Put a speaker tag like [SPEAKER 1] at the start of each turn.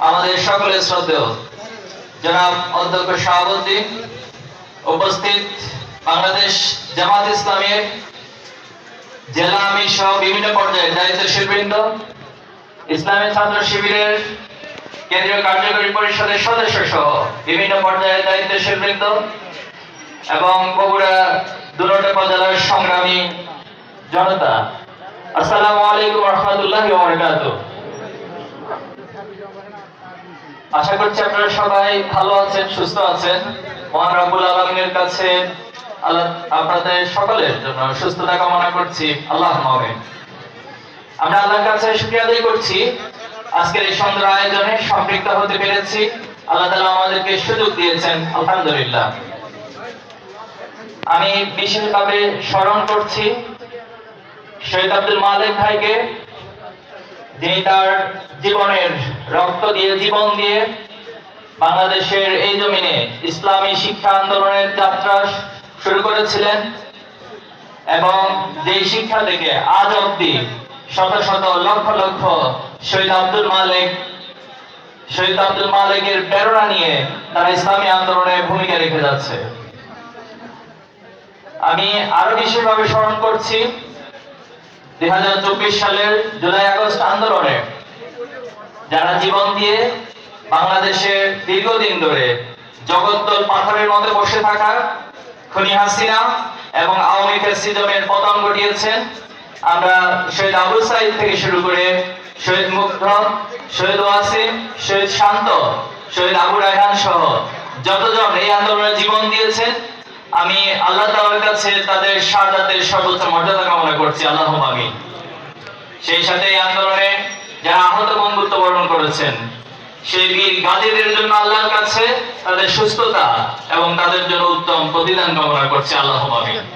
[SPEAKER 1] আমাদের সকলের শ্রদ্ধেয়। জনাব অধ্যক্ষ শাহাবুদ্দিন উপস্থিত বাংলাদেশ জামাত ইসলামের জেলা আমি সহ বিভিন্ন পর্যায়ের দায়িত্বশীল বৃন্দ ইসলামী ছাত্র শিবিরের কেন্দ্রীয় কার্যকরী পরিষদের সদস্য সহ বিভিন্ন পর্যায়ের দায়িত্বশীল বৃন্দ এবং বগুড়া দুরন্ত উপজেলার সংগ্রামী জনতা। আসসালামু আলাইকুম রহমতুল্লাহ আশা করছি আপনারা সবাই ভালো আছেন, সুস্থ আছেন। মহান রাব্বুল আলামিনের কাছে আল্লাহ, আপনাদের সকলের জন্য সুস্থতা কামনা করছি। আল্লাহ আমিন। আমরা আল্লাহর কাছে শুকরিয়া আদায় করছি। আজকের এই সুন্দর আয়োজনে সম্পৃক্ত হতে পেরেছি। আল্লাহ তাআলা আমাদেরকে সুযোগ দিয়েছেন, আলহামদুলিল্লাহ। আমি বিশেষভাবে স্মরণ করছি শহীদ আব্দুল মালিক ভাইকে। যিনি তার জীবনের রক্ত দিয়ে, জীবন দিয়ে বাংলাদেশের এই জমিনে ইসলামী শিক্ষা আন্দোলনের যাত্রা শুরু করেছিলেন এবং যেই শিক্ষা থেকে আজ অব্দি শত শত লক্ষ লক্ষ শহীদ আব্দুল মালিক, শহীদ আব্দুল মালিকের প্রেরণা নিয়ে তারা ইসলামী আন্দোলনে ভূমিকা রেখে যাচ্ছে। আমি আরও বিশেষভাবে স্মরণ করছি, দুই হাজার চব্বিশ সালের জুলাই আগস্ট আন্দোলনে যারা জীবন দিয়ে বাংলাদেশে দীর্ঘদিন ধরে জগদ্দল পাথরের মধ্যে বসে থাকা খনি হাসিনা এবং আওয়ামী ফ্যাসিজমের পতন ঘটিয়েছেন, আমরা শহীদ আবু সাইদ থেকে শুরু করে শহীদ মুগ্ধ, শহীদ ওয়াসিম, শহীদ শান্ত, শহীদ আবু রায়হান সহ যতজন এই আন্দোলনে জীবন দিয়েছেন, আমি আল্লাহ তাআলার কাছে তাদের শাহাদাতের সর্বোচ্চ মর্যাদা কামনা করছি। আল্লাহ আমিন। সেই সাথে এই আন্দোলনে করেছেন সেই বীর গাজীদের জন্য আল্লাহর কাছে তাদের সুস্থতা এবং তাদের জন্য উত্তম প্রতিদান কামনা করছে। আল্লাহ আমিন